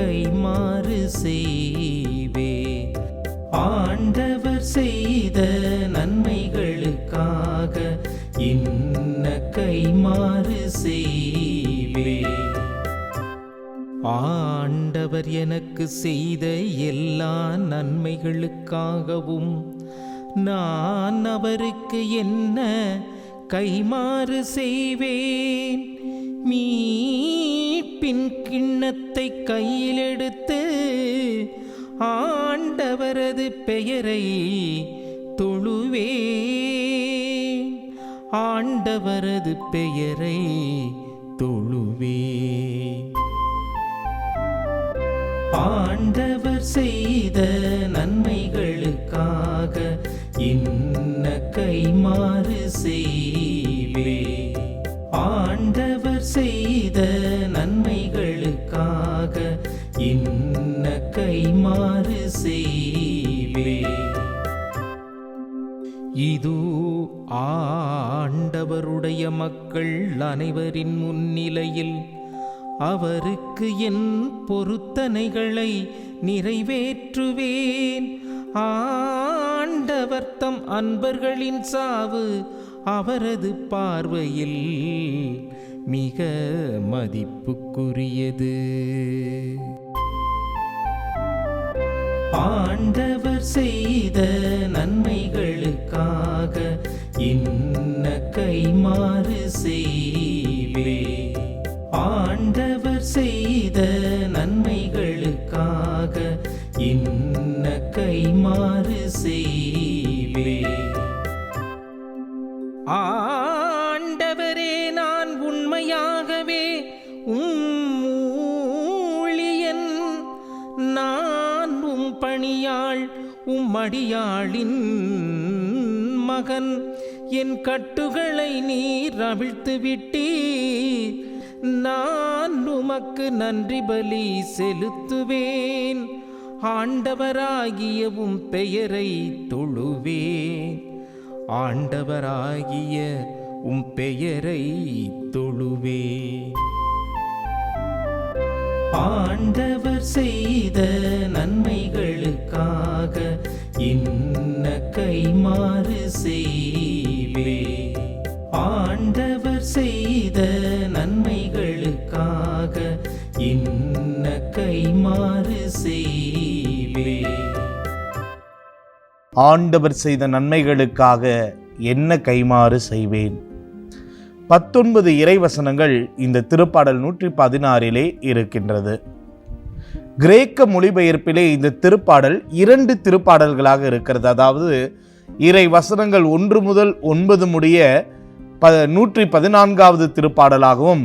கைமாறு செய்வே. ஆண்டவர் செய்த நன்மைகளுக்காக என்ன கைமாறு செய்வே. ஆண்டவர் எனக்கு செய்த எல்லா நன்மைகளுக்காகவும் நான் அவருக்கு என்ன கைமாறு செய்வேன்? மீ பின்கிண்ணத் கிண்ணத்தை கையில் எடுத்து ஆண்டவரது பெயரை தொழுவே. ஆண்டவரது பெயரை தொழுவே. ஆண்டவர் செய்த கைமாறு செய்வே இது ஆண்டவருடைய மக்கள் அனைவரின் முன்னிலையில் அவருக்கு என் பொருத்தனைகளை நிறைவேற்றுவேன். ஆண்டவர் தம் அன்பர்களின் சாவு அவரது பார்வையில் மிக மதிப்புக்குரியது. ஆண்டவர் செய்த நன்மைகளுக்காக இன்ன கைமாறு செய்வே ஆண்டவர் செய்த அடியாளின் மகன் என் கட்டுகளை நீர் அவிழ்த்து விட்டீர். நான் உமக்கு நன்றி பலி செலுத்துவேன். ஆண்டவராகியவும் பெயரை தொழுவேன். ஆண்டவராகிய உம் பெயரை தொழுவேன். ஆண்டவர் செய்த கைமாறு செய்வே. ஆண்டவர் செய்த நன்மைகளுக்காக இன்ன கைமாறு செய்வே. ஆண்டவர் செய்த நன்மைகளுக்காக என்ன கைமாறு செய்வேன்? பத்தொன்பது இறைவசனங்கள் இந்த திருப்பாடல் நூற்றி பதினாறிலே இருக்கின்றது. கிரேக்க மொழிபெயர்ப்பிலே இந்த திருப்பாடல் இரண்டு திருப்பாடல்களாக இருக்கிறது. அதாவது இறை வசனங்கள் ஒன்று முதல் ஒன்பது முடிய ப நூற்றி பதினான்காவது திருப்பாடலாகவும்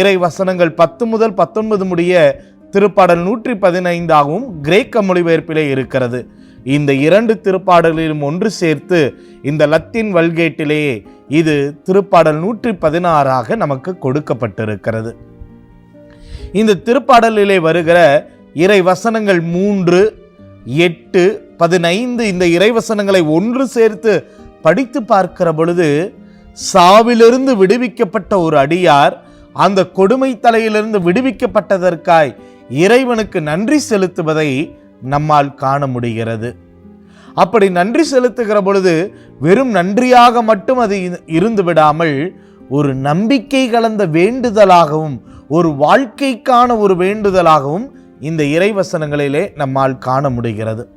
இறை வசனங்கள் பத்து முதல் பத்தொன்பது முடிய திருப்பாடல் நூற்றி பதினைந்தாகவும் கிரேக்க மொழிபெயர்ப்பிலே இருக்கிறது. இந்த இரண்டு திருப்பாடலிலும் ஒன்று சேர்த்து இந்த லத்தீன் வல்கேட்டிலேயே இது திருப்பாடல் நூற்றி பதினாறாக நமக்கு கொடுக்கப்பட்டிருக்கிறது. இந்த திருப்பாடலிலே வருகிற இறை வசனங்கள் மூன்று எட்டு பதினைந்து இந்த இறைவசனங்களை ஒன்று சேர்த்து படித்து பார்க்கிற பொழுது சாவிலிருந்து விடுவிக்கப்பட்ட ஒரு அடியார் அந்த கொடுமை தலையிலிருந்து விடுவிக்கப்பட்டதற்காய் இறைவனுக்கு நன்றி செலுத்துவதை நம்மால் காண முடிகிறது. அப்படி நன்றி செலுத்துகிற பொழுது வெறும் நன்றியாக மட்டும் அது இரு- இருந்து விடாமல் ஒரு நம்பிக்கை கலந்த வேண்டுதலாகவும் ஒரு வாழ்க்கைக்கான ஒரு வேண்டுதலாகவும் இந்த இறைவசனங்களிலே நம்மால் காண முடிகிறது.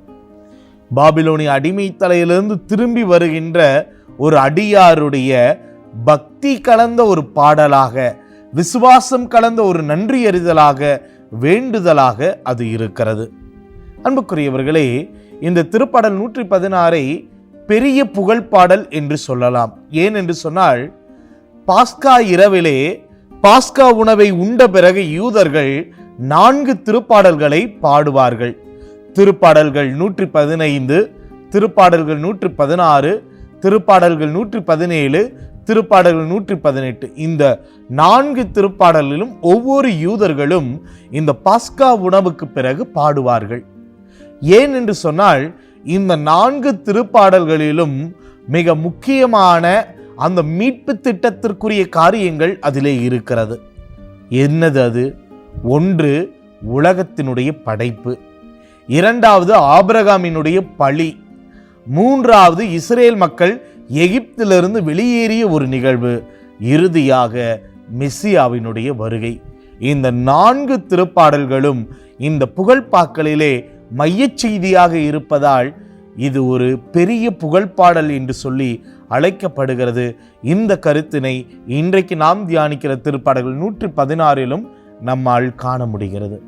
பாபிலோனிய அடிமைத்தலையிலிருந்து திரும்பி வருகின்ற ஒரு அடியாருடைய பக்தி கலந்த ஒரு பாடலாக விசுவாசம் கலந்த ஒரு நன்றி அறிதலாக வேண்டுதலாக அது இருக்கிறது. அன்புக்குரியவர்களே இந்த திருப்பாடல் நூற்றி பதினாறை பெரிய புகழ்பாடல் என்று சொல்லலாம். ஏன் என்று சொன்னால் பாஸ்கா இரவிலே பாஸ்கா உணவை உண்ட பிறகு யூதர்கள் நான்கு திருப்பாடல்களை பாடுவார்கள். திருப்பாடல்கள் நூற்றி பதினைந்து திருப்பாடல்கள் நூற்றி பதினாறு திருப்பாடல்கள் நூற்றி பதினேழு திருப்பாடல்கள் நூற்றி பதினெட்டு இந்த நான்கு திருப்பாடலிலும் ஒவ்வொரு யூதர்களும் இந்த பாஸ்கா உணவுக்கு பிறகு பாடுவார்கள். ஏன் என்று சொன்னால் இந்த நான்கு திருப்பாடல்களிலும் மிக முக்கியமான அந்த மீட்பு திட்டத்திற்குரிய காரியங்கள் அதிலே இருக்கிறது. என்னது அது? ஒன்று உலகத்தினுடைய படைப்பு. இரண்டாவது ஆபிரகாமினுடைய பழி. மூன்றாவது இஸ்ரேல் மக்கள் எகிப்திலிருந்து வெளியேறிய ஒரு நிகழ்வு. இறுதியாக மெஸ்ஸியாவினுடைய வருகை. இந்த நான்கு திருப்பாடல்களும் இந்த புகழ்பாக்களிலே மையச் செய்தியாக இருப்பதால் இது ஒரு பெரிய புகழ்பாடல் என்று சொல்லி அழைக்கப்படுகிறது. இந்த கருத்தினை இன்றைக்கு நாம் தியானிக்கிற திருப்பாடல்கள் நூற்றி பதினாறிலும் நம்மால் காண முடிகிறது.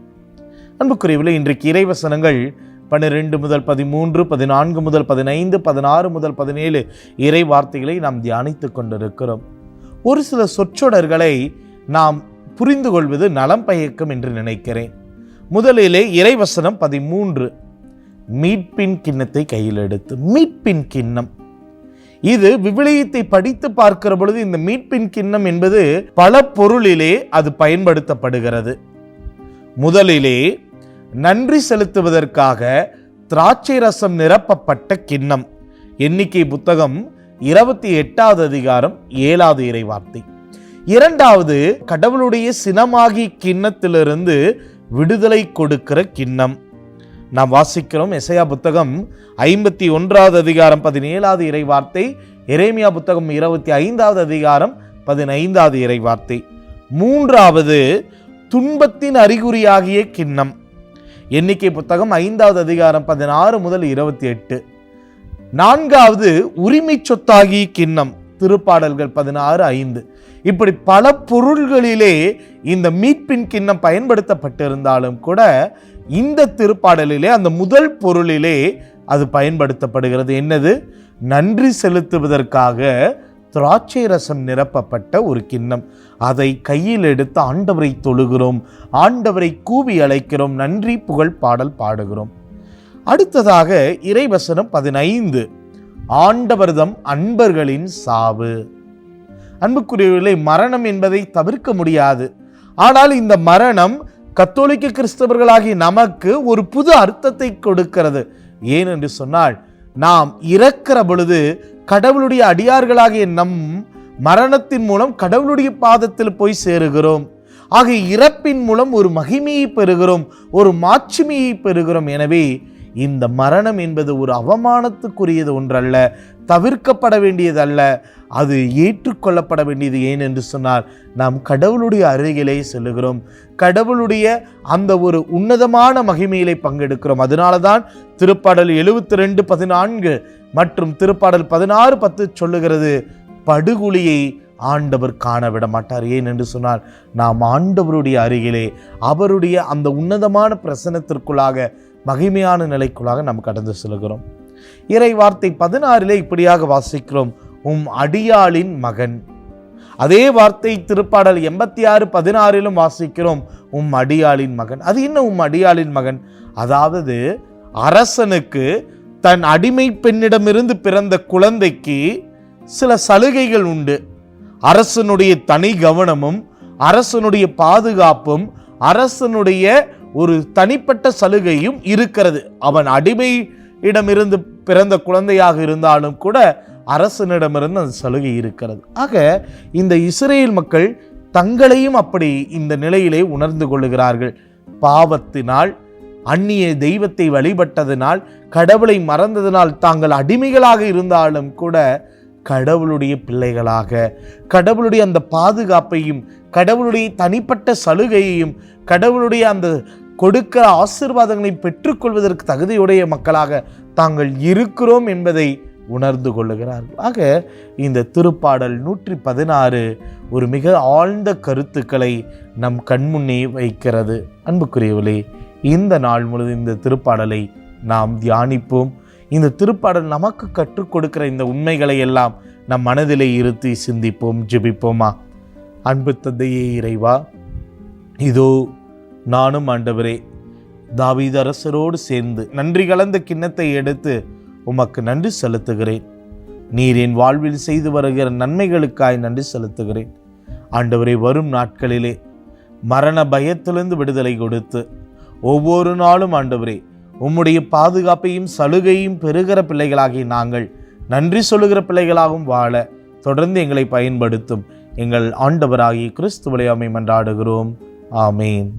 அன்புக்குரியவில் இன்றைக்கு இறைவசனங்கள் பன்னிரெண்டு முதல் பதிமூன்று பதினான்கு முதல் பதினைந்து பதினாறு முதல் பதினேழு இறை வார்த்தைகளை நாம் தியானித்து கொண்டிருக்கிறோம். ஒரு சில சொற்றொடர்களை நாம் புரிந்து கொள்வது நலம் பயக்கும் என்று நினைக்கிறேன். முதலிலே இறைவசனம் பதிமூன்று. மீட்பின் கிண்ணத்தை கையில் எடுத்து மீட்பின் கிண்ணம். இது விவிலியத்தை படித்து பார்க்கிற பொழுது இந்த மீட்பின் கிண்ணம் என்பது பல பொருளிலே அது பயன்படுத்தப்படுகிறது. முதலிலே நன்றி செலுத்துவதற்காக திராட்சை ரசம் நிரப்பப்பட்ட கிண்ணம். எண்ணிக்கை புத்தகம் இருபத்தி எட்டாவது அதிகாரம் ஏழாவது இறைவார்த்தை. இரண்டாவது கடவுளுடைய சினமாகி கிண்ணத்திலிருந்து விடுதலை கொடுக்கிற கிண்ணம். நாம் வாசிக்கிறோம் எசையா புத்தகம் ஐம்பத்தி ஒன்றாவது அதிகாரம் பதினேழாவது இறை வார்த்தை எரேமியா புத்தகம் இருபத்தி ஐந்தாவது அதிகாரம் பதினைந்தாவது இறை வார்த்தை மூன்றாவது துன்பத்தின் அறிகுறியாகிய கிண்ணம். எண்ணிக்கை புத்தகம் ஐந்தாவது அதிகாரம் பதினாறு முதல் இருபத்தி எட்டு. நான்காவது உரிமை சொத்தாகிய கிண்ணம். திருப்பாடல்கள் பதினாறு ஐந்து. இப்படி பல பொருள்களிலே இந்த மீட்பின் கிண்ணம் பயன்படுத்தப்பட்டிருந்தாலும் கூட இந்த திருப்பாடலிலே அந்த முதல் பொருளிலே அது பயன்படுத்தப்படுகிறது. என்னது? நன்றி செலுத்துவதற்காக திராட்சை ரசம் நிரப்பப்பட்ட ஒரு கிண்ணம். அதை கையில் எடுத்து ஆண்டவரை தொழுகிறோம் ஆண்டவரை கூவி அழைக்கிறோம் நன்றி புகழ் பாடல் பாடுகிறோம். அடுத்ததாக இறைவசனம் பதினைந்து. ஆண்டவர்தம் அன்பர்களின் சாவு. அன்புக்குரியவர்களை மரணம் என்பதை தவிர்க்க முடியாது. ஆனால் இந்த மரணம் கத்தோலிக்க கிறிஸ்தவர்களாகி நமக்கு ஒரு புது அர்த்தத்தை கொடுக்கிறது. ஏன் என்று சொன்னால் நாம் இறக்கிற பொழுது கடவுளுடைய அடியார்களாகிய நம் மரணத்தின் மூலம் கடவுளுடைய பாதத்தில் போய் சேருகிறோம். ஆக இறப்பின் மூலம் ஒரு மகிமையை பெறுகிறோம் ஒரு மாட்சிமையை பெறுகிறோம். எனவே இந்த மரணம் என்பது ஒரு அவமானத்துக்குரியது ஒன்றல்ல தவிர்க்கப்பட வேண்டியதல்ல. அது ஏற்றுக்கொள்ளப்பட வேண்டியது ஏன் என்று சொன்னால் நாம் கடவுளுடைய அருகிலே செல்லுகிறோம். கடவுளுடைய அந்த ஒரு உன்னதமான மகிமையிலே பங்கெடுக்கிறோம். அதனால தான் திருப்பாடல் எழுபத்தி ரெண்டு பதினான்கு மற்றும் திருப்பாடல் பதினாறு பத்து சொல்லுகிறது படுகுழியை ஆண்டவர் காண விட மாட்டார். ஏன் என்று சொன்னால் நாம் ஆண்டவருடைய அருகிலே அவருடைய அந்த உன்னதமான பிரசனத்திற்குள்ளாக மகிமையான நிலைக்குள்ளாக நாம் கடந்து செல்கிறோம். இறை வார்த்தை பதினாறிலே இப்படியாக வாசிக்கிறோம் உம் அடியாளின் மகன். அதே வார்த்தை திருப்பாடல் எண்பத்தி ஆறு பதினாறிலும் வாசிக்கிறோம் உம் அடியாளின் மகன். அது என்ன உம் அடியாளின் மகன்? அதாவது அரசனுக்கு தன் அடிமை பெண்ணிடமிருந்து பிறந்த குழந்தைக்கு சில சலுகைகள் உண்டு. அரசனுடைய தனி கவனமும் அரசனுடைய பாதுகாப்பும் அரசனுடைய ஒரு தனிப்பட்ட சலுகையும் இருக்கிறது. அவன் அடிமையிடமிருந்து பிறந்த குழந்தையாக இருந்தாலும் கூட அரசனிடமிருந்து அந்த சலுகை இருக்கிறது. ஆக இந்த இஸ்ரேல் மக்கள் தங்களையும் அப்படி இந்த நிலையிலே உணர்ந்து கொள்ளுகிறார்கள். பாவத்தினால் அந்நிய தெய்வத்தை வழிபட்டதினால் கடவுளை மறந்ததினால் தாங்கள் அடிமைகளாக இருந்தாலும் கூட கடவுளுடைய பிள்ளைகளாக கடவுளுடைய அந்த பாதுகாப்பையும் கடவுளுடைய தனிப்பட்ட சலுகையையும் கடவுளுடைய அந்த கொடுக்கிற ஆசீர்வாதங்களை பெற்றுக்கொள்வதற்கு தகுதியுடைய மக்களாக தாங்கள் இருக்கிறோம் என்பதை உணர்ந்து கொள்ளுகிறார்கள். ஆக இந்த திருப்பாடல் நூற்றி பதினாறு ஒரு மிக ஆழ்ந்த கருத்துக்களை நம் கண்முன்னே வைக்கிறது. அன்புக்குரியவர்களே இந்த நாள் முழுவதும் இந்த திருப்பாடலை நாம் தியானிப்போம். இந்த திருப்பாடல் நமக்கு கற்றுக் கொடுக்கிற இந்த உண்மைகளை எல்லாம் நம் மனதிலே இருத்தி சிந்திப்போம் ஜெபிப்போமா? அன்பு தந்தையே இறைவா இதோ நானும் ஆண்டவரே தாவீத அரசரோடு சேர்ந்து நன்றி கலந்த கிண்ணத்தை எடுத்து உமக்கு நன்றி செலுத்துகிறேன். நீர் என் வாழ்வில் செய்து வருகிற நன்மைகளுக்காய் நன்றி செலுத்துகிறேன். ஆண்டவரே வரும் நாட்களிலே மரண பயத்திலிருந்து விடுதலை கொடுத்து ஒவ்வொரு நாளும் ஆண்டவரே உம்முடைய பாதுகாப்பையும் சலுகையும் பெறுகிற பிள்ளைகளாகிய நாங்கள் நன்றி சொல்லுகிற பிள்ளைகளாகவும் வாழ தொடர்ந்து எங்களை பயன்படுத்தும் எங்கள் ஆண்டவராகிய அமை மன்றாடுகிறோம். ஆமேன்.